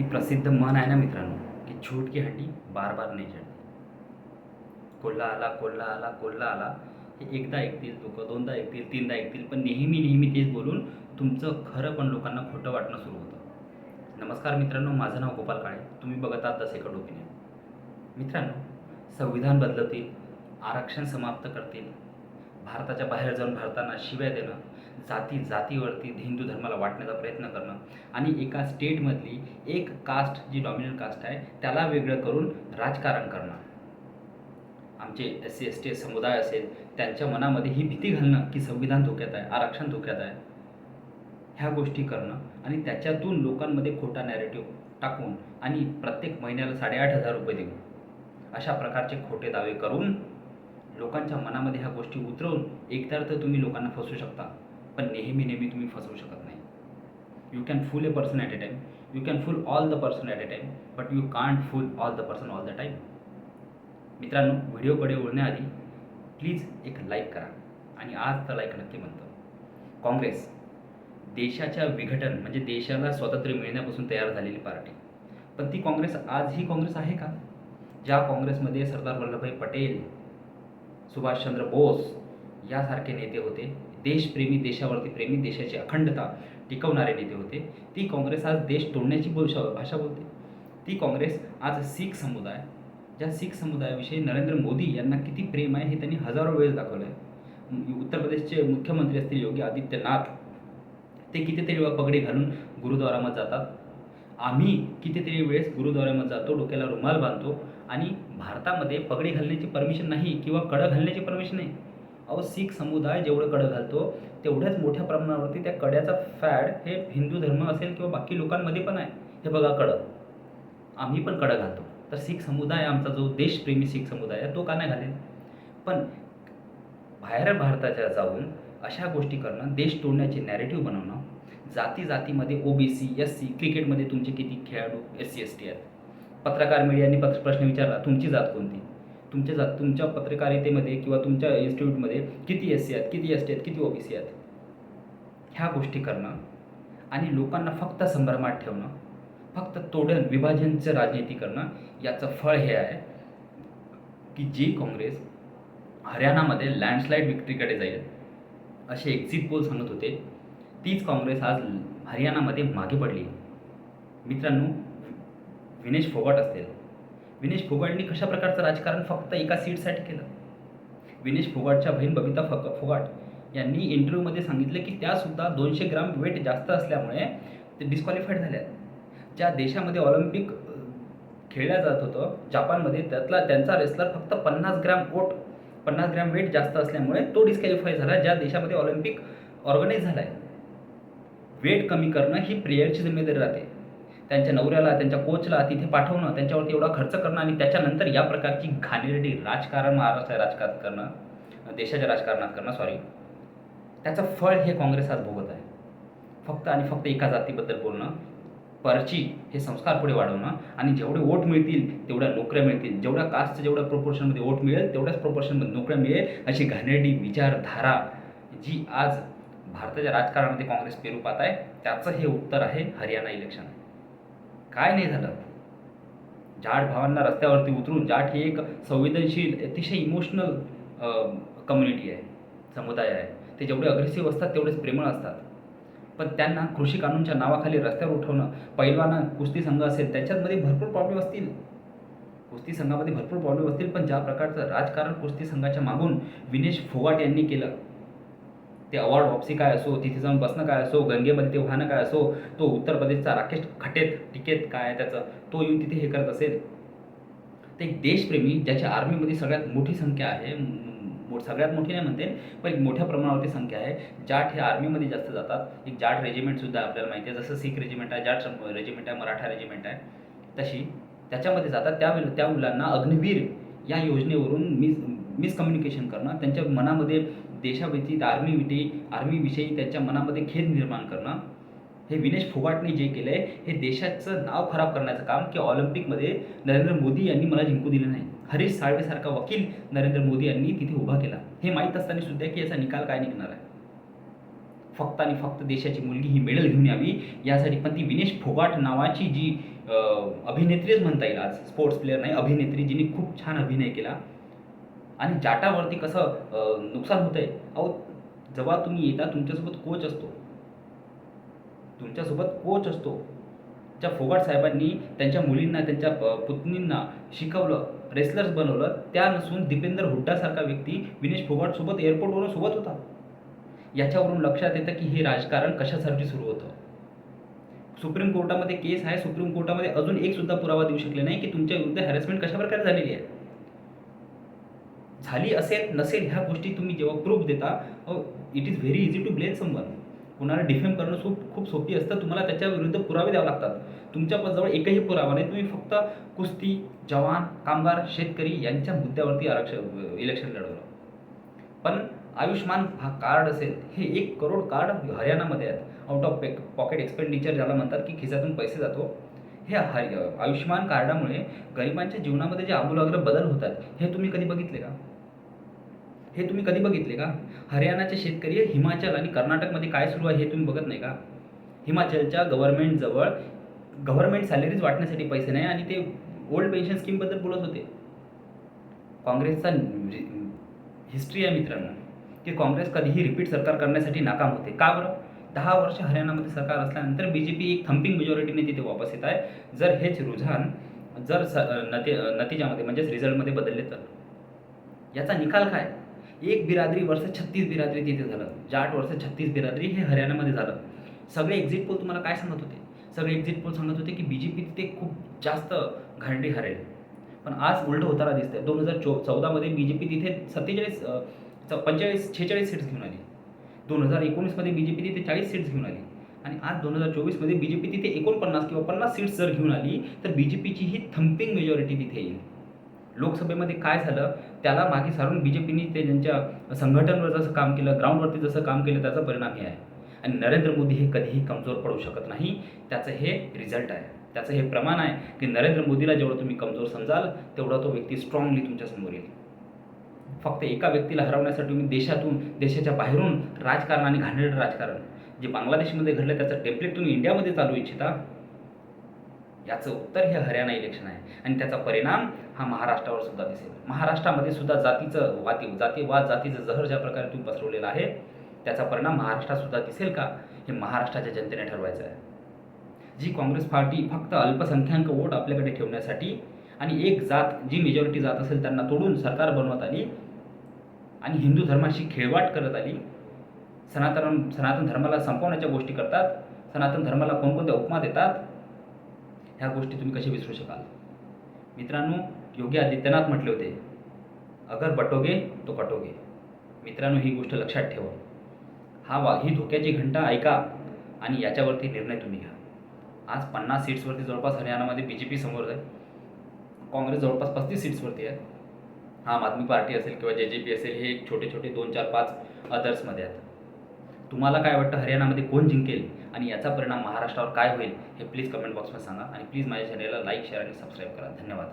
ती प्रसिद्ध म्हण आहे ना मित्रांनो की झूठ की हड्डी बार बार नाही चढते कोल्हा आला कोल्हा आला कोल्हा आला हे एकदा ऐकतील लोक दोनदा ऐकतील तीनदा ऐकतील पण नेहमी नेहमी तेच बोलून तुमचं खरं पण लोकांना खोटं वाटणं सुरू होतं. नमस्कार मित्रांनो माझं नाव गोपाल काळे. तुम्ही बघत आहात द सेकंड ओपिनियन. मित्रांनो संविधान बदलतील आरक्षण समाप्त करतील भारताच्या बाहेर जाऊन भारतांना शिव्या देणं जाती जातीवरती हिंदू धर्माला वाटण्याचा प्रयत्न करणं आणि एका स्टेटमधली एक कास्ट जी डॉमिनंट कास्ट आहे त्याला वेगळं करून राजकारण करणं. आमचे एस सी एस टी समुदाय असेल त्यांच्या मनामध्ये ही भीती घालणं की संविधान धोक्यात आहे आरक्षण धोक्यात आहे ह्या गोष्टी करणं आणि त्याच्यातून लोकांमध्ये खोटा नॅरेटिव्ह टाकून आणि प्रत्येक महिन्याला साडेआठ हजार रुपये देऊन अशा प्रकारचे खोटे दावे करून लोकांच्या मनामध्ये ह्या गोष्टी उतरवून एकतर तर तुम्ही लोकांना फसवू शकता. पण नेहमी नेहमी तुम्ही फसवू शकत नाही. You can fool a person at a time you can fool all the person at a time but you can't fool all the person all the time मित्रांनो व्हिडिओकडे ओढण्याआधी प्लीज एक लाईक करा. आणि आज तर लाईक नक्की म्हणतो. काँग्रेस देशाच्या विघटन म्हणजे देशाला स्वातंत्र्य मिळण्यापासून तयार झालेली पार्टी. पण ती काँग्रेस आजही काँग्रेस आहे का? ज्या काँग्रेसमध्ये सरदार वल्लभभाई पटेल सुभाषचंद्र बोस यासारखे नेते होते देशप्रेमी देशावरती प्रेमी देशाची अखंडता टिकवणारे नेते होते. ती काँग्रेस आज देश तोडण्याची बोल भाषा बोलते. ती काँग्रेस आज शीख समुदाय ज्या शीख समुदायाविषयी नरेंद्र मोदी यांना किती प्रेम आहे हे त्यांनी हजारो वेळेस दाखवलं आहे. उत्तर प्रदेशचे मुख्यमंत्री असतील योगी आदित्यनाथ ते कितीतरी वेळा पगडी घालून गुरुद्वारामध्ये जातात. आम्ही कितीतरी वेळेस गुरुद्वारामध्ये जातो डोक्याला रुमाल बांधतो आणि भारतामध्ये पगडी घालण्याची परमिशन नाही किंवा कडं घालण्याची परमिशन नाही. अहो शीख समुदाय जेवढं कडं घालतो तेवढ्याच मोठ्या प्रमाणावरती त्या कड्याचा फॅड हे हिंदू धर्म असेल किंवा बाकी लोकांमध्ये पण आहे. हे बघा कडं आम्ही पण कडं घालतो. तर शीख समुदाय आमचा जो देशप्रेमी शीख समुदाय आहे तो का नाही घालेल? पण बाहेर भारताच्या जाऊन अशा गोष्टी करणं देश तोडण्याचे नॅरेटिव्ह बनवणं जाती जातीमध्ये O B C S C क्रिकेटमध्ये तुमचे किती खेळाडू एस सी एस टी आहेत? पत्रकार मीडियाने पत्र प्रश्न विचारला तुमची जात कोणती? तुमच्या जा तुमच्या पत्रकारितेमध्ये किंवा तुमच्या इन्स्टिट्यूटमध्ये किती एस सी आहेत किती एस टी आहेत किती ओ बी सी आहेत? ह्या गोष्टी करणं आणि लोकांना फक्त संभ्रमात ठेवणं फक्त तोडण विभाजनचं राजनीती करणं याचं फळ हे आहे की जी काँग्रेस हरियाणामध्ये लँडस्लाईड विक्ट्रीकडे जाईल. असे एक्झिट पोल सांगत होते. तीच काँग्रेस आज हरियाणामध्ये मागे पडली. मित्रांनो विनेश फोगाट असतील. विनेश फोगाटनी कशा प्रकारचं राजकारण फक्त एका सीटसाठी केलं? विनेश फोगाटच्या बहीण बबिता फक फोगाट यांनी इंटरव्ह्यूमध्ये सांगितलं की त्यासुद्धा दोनशे ग्राम वेट जास्त असल्यामुळे ते डिस्क्वालिफाईड झाल्या ज्या देशामध्ये ऑलिम्पिक खेळल्या जात होतं जापानमध्ये त्यातला त्यांचा रेसलर फक्त पन्नास ग्रॅम ओट पन्नास ग्रॅम वेट जास्त असल्यामुळे तो डिस्क्वालिफाय झाला ज्या देशामध्ये ऑलिम्पिक ऑर्गनाईज झाला आहे वेट कमी करणं ही प्लेयरची जिम्मेदारी राहते. त्यांच्या नवऱ्याला त्यांच्या कोचला तिथे पाठवणं त्यांच्यावरती एवढा खर्च करणं आणि त्याच्यानंतर या प्रकारची घाणेरडी राजकारण महाराष्ट्र राजकारण करणं देशाच्या राजकारणात करणं सॉरी त्याचं फळ हे काँग्रेस आज भोगत आहे. फक्त आणि फक्त एका जातीबद्दल बोलणं परची हे संस्कार पुढे वाढवणं आणि जेवढे वोट मिळतील तेवढ्या नोकऱ्या मिळतील. जेवढ्या कास्टचं जेवढ्या प्रोपोर्शनमध्ये वोट मिळेल तेवढ्याच प्रोपोर्शनमध्ये नोकऱ्या मिळेल अशी घाणेरडी विचारधारा जी आज भारताच्या राजकारणामध्ये काँग्रेस पेरू पाहत आहे त्याचं हे उत्तर आहे हरियाणा इलेक्शन काय नाही झालं? जाट भावांना रस्त्यावरती उतरून जाट ही एक संवेदनशील अतिशय इमोशनल कम्युनिटी आहे समुदाय आहे. ते जेवढे अग्रेसिव्ह असतात तेवढेच प्रेमळ असतात. पण त्यांना कृषी कानूनच्या नावाखाली रस्त्यावर उठवणं पैलवाना कुस्ती संघ असेल त्याच्यामध्ये भरपूर प्रॉब्लेम असतील. कुस्ती संघामध्ये भरपूर प्रॉब्लेम असतील पण ज्या प्रकारचं राजकारण कुस्ती संघाच्या मागून विनेश फोगाट यांनी केलं ते अवॉर्ड वापसी काय असो तिथे जाऊन बसणं काय असो गंगेमध्ये ते वाहनं काय असो तो उत्तर प्रदेशचा राकेश खटेत टिकेत काय आहे त्याचं तो येऊन तिथे हे करत असेल. ते एक देशप्रेमी ज्याच्या आर्मीमध्ये सगळ्यात मोठी संख्या आहे मो- सगळ्यात मोठी नाही म्हणते पण एक मोठ्या प्रमाणावरती संख्या आहे. जाट हे आर्मीमध्ये जास्त जातात. एक जाट रेजिमेंटसुद्धा आपल्याला माहिती आहे जसं सिख रेजिमेंट आहे जाट रेजिमेंट आहे मराठा रेजिमेंट आहे तशी त्याच्यामध्ये जातात. त्या त्या मुलांना अग्निवीर या योजनेवरून मी मिसकम्युनिकेशन करणं त्यांच्या मनामध्ये देशाव्यतीत आर्मीविषयी आर्मीविषयी त्यांच्या मनामध्ये खेद निर्माण करणं हे विनेश फोगाटने जे केलं आहे हे देशाचं नाव खराब करण्याचं काम की ऑलिम्पिकमध्ये नरेंद्र मोदी यांनी मला जिंकू दिलं नाही. हरीश साळवेसारखा वकील नरेंद्र मोदी यांनी तिथे उभा केला. हे माहीत असताना सुद्धा की याचा निकाल काय निघणार आहे? फक्त आणि फक्त देशाची मुलगी ही मेडल घेऊन यावी यासाठी पण ती विनेश फोगाट नावाची जी अभिनेत्रीच म्हणता येईल आज. स्पोर्ट्स प्लेअर नाही अभिनेत्री जिने खूप छान अभिनय केला. आणि जाटावरती कसं नुकसान होतं आहे अहो जेव्हा तुम्ही येता तुमच्यासोबत कोच असतो. तुमच्यासोबत कोच असतो. त्या फोगाट साहेबांनी त्यांच्या मुलींना त्यांच्या प- पुतणींना शिकवलं रेसलर्स बनवलं. त्या नसून दीपेंद्र हुड्डासारखा व्यक्ती विनेश फोगाटसोबत एअरपोर्टवरून सोबत होता. याच्यावरून लक्षात येतं की हे राजकारण कशासाठी सुरू होतं? सुप्रीम कोर्टामध्ये केस आहे सुप्रीम कोर्टामध्ये अजून एक सुद्धा पुरावा देऊ शकले नाही की तुमच्या विरुद्ध हॅरेसमेंट कशा प्रकारे झालेली आहे? झाली असेल नसेल ह्या गोष्टी तुम्ही जेव्हा प्रूफ देता it is very easy to blame someone कुणाला डिफेम करणं खूप खूप सोपी असतं. तुम्हाला त्याच्या विरुद्ध पुरावे द्यावे लागतात. तुमच्या जवळ एकही पुरावा नाही. तुम्ही फक्त कुस्ती जवान कामगार शेतकरी यांच्या मुद्द्यावरती आरक्षण इलेक्शन लढवलं. पण आयुष्मान हा कार्ड असेल हे एक करोड कार्ड हरियाणामध्ये आहेत. आउट ऑफ पॉकेट एक्सपेंडिचर ज्याला म्हणतात की खिशातून पैसे जातो. हे हरि आयुष्मान कार्डामुळे गरिबांच्या जीवनामध्ये जे आमूलाग्र बदल होतात हे तुम्ही कधी बघितले का? हे तुम्ही कधी बघितले का? हरियाणाचे शेतकरी हिमाचल आणि कर्नाटकमध्ये काय सुरू आहे हे तुम्ही बघत नाही का? हिमाचलच्या गव्हर्नमेंटजवळ गव्हर्नमेंट सॅलरीज वाटण्यासाठी पैसे नाही आणि ते ओल्ड पेन्शन स्कीमबद्दल बोलत होते. काँग्रेसचा हिस्ट्री आहे मित्रांनो की काँग्रेस कधीही रिपीट सरकार करण्यासाठी नाकाम होते. का बरं? दहा वर्ष हरियाणामध्ये सरकार असल्यानंतर बी जे पी एक थंपिंग मेजॉरिटीने तिथे वापस येत आहे. जर हेच रुझान जर स नती नतिजामध्ये म्हणजेच रिझल्टमध्ये बदलले तर. याचा निकाल काय? एक बिरादरी वर्ष छत्तीस बिरादरी तिथे झालं. जाट वर्ष छत्तीस बिरादरी हे हरियाणामध्ये झालं. सगळे एक्झिट पोल तुम्हाला काय सांगत होते? सगळे एक्झिट पोल सांगत होते की बी जे पी तिथे खूप जास्त घांडी हरेल. पण आज उलट होताना दिसतंय. दोन हजार चौ चौदामध्ये बी जे पी तिथे सत्तेचाळीस च- पंचेचाळीस छेचाळीस सीट्स घेऊन आली. दोन हजार एकोणीसमध्ये बी जे पी तिथे चाळीस सीट्स घेऊन आली. आणि आज दोन हजार चोवीसमध्ये बी जे पी तिथे एकोणपन्नास किंवा पन्नास सीट्स जर घेऊन आली तर बी जे पीची ही थंपिंग मेजॉरिटी तिथे येईल. लोकसभेमध्ये काय झालं त्याला मागे सारून बी जे पीने ते ज्यांच्या संघटनवर जसं काम केलं ग्राउंडवरती जसं काम केलं त्याचा परिणाम हे आहे. आणि नरेंद्र मोदी हे कधीही कमजोर पडू शकत नाही. त्याचं हे रिझल्ट आहे. त्याचं हे प्रमाण आहे की नरेंद्र मोदीला जेवढं तुम्ही कमजोर समजाल तेवढा तो व्यक्ती स्ट्रॉंगली तुमच्यासमोर येईल. फक्त एका व्यक्तीला हरवण्यासाठी तुम्ही देशातून देशाच्या बाहेरून राजकारण आणि घाणेरडं राजकारण जे बांगलादेशमध्ये घडलं त्याचं टेम्पलेट तुम्ही इंडियामध्ये चालू इच्छिता याचं उत्तर हे हरियाणा इलेक्शन आहे. आणि त्याचा परिणाम हा महाराष्ट्रावर सुद्धा दिसेल. महाराष्ट्रामध्ये सुद्धा जातीचं वाती जातीवाद जातीचं जहर ज्या प्रकारे तुम्ही पसरवलेलं आहे त्याचा परिणाम महाराष्ट्रात सुद्धा दिसेल का? हे महाराष्ट्राच्या जनतेने ठरवायचं आहे. जी काँग्रेस पार्टी फक्त अल्पसंख्याक वोट आपल्याकडे ठेवण्यासाठी आणि एक जात जी मेजॉरिटी जात असेल त्यांना तोडून सरकार बनवत आली आणि हिंदू धर्माशी खेळवाट करत आली सनातन सनातन धर्माला संपवण्याच्या गोष्टी करतात सनातन धर्माला कोणकोणत्या उपमा देतात ह्या गोष्टी तुम्ही कशी विसरू शकाल? मित्रांनो योगी आदित्यनाथ म्हटले होते अगर बटोगे तो कटोगे. मित्रांनो ही गोष्ट लक्षात ठेवा. हा वा ही धोक्याची घंटा ऐका आणि याच्यावरती निर्णय तुम्ही घ्या. आज पन्नास सीट्सवरती जवळपास हरियाणामध्ये बी जे पी समोर आहे. काँग्रेस जवळपास पस्तीस सीट्सवरती आहे. आम आदमी पार्टी असेल किंवा जे जे पी असेल हे छोटे छोटे दोन चार पाच अदर्समध्ये आहेत. तुम्हाला काय वाटतं हरियाणामध्ये कोण जिंकेल आणि याचा परिणाम महाराष्ट्रावर काय होईल हे प्लीज कमेंट बॉक्समध्ये सांगा. आणि प्लीज माझ्या चॅनलला लाईक शेअर आणि सबस्क्राईब करा. धन्यवाद.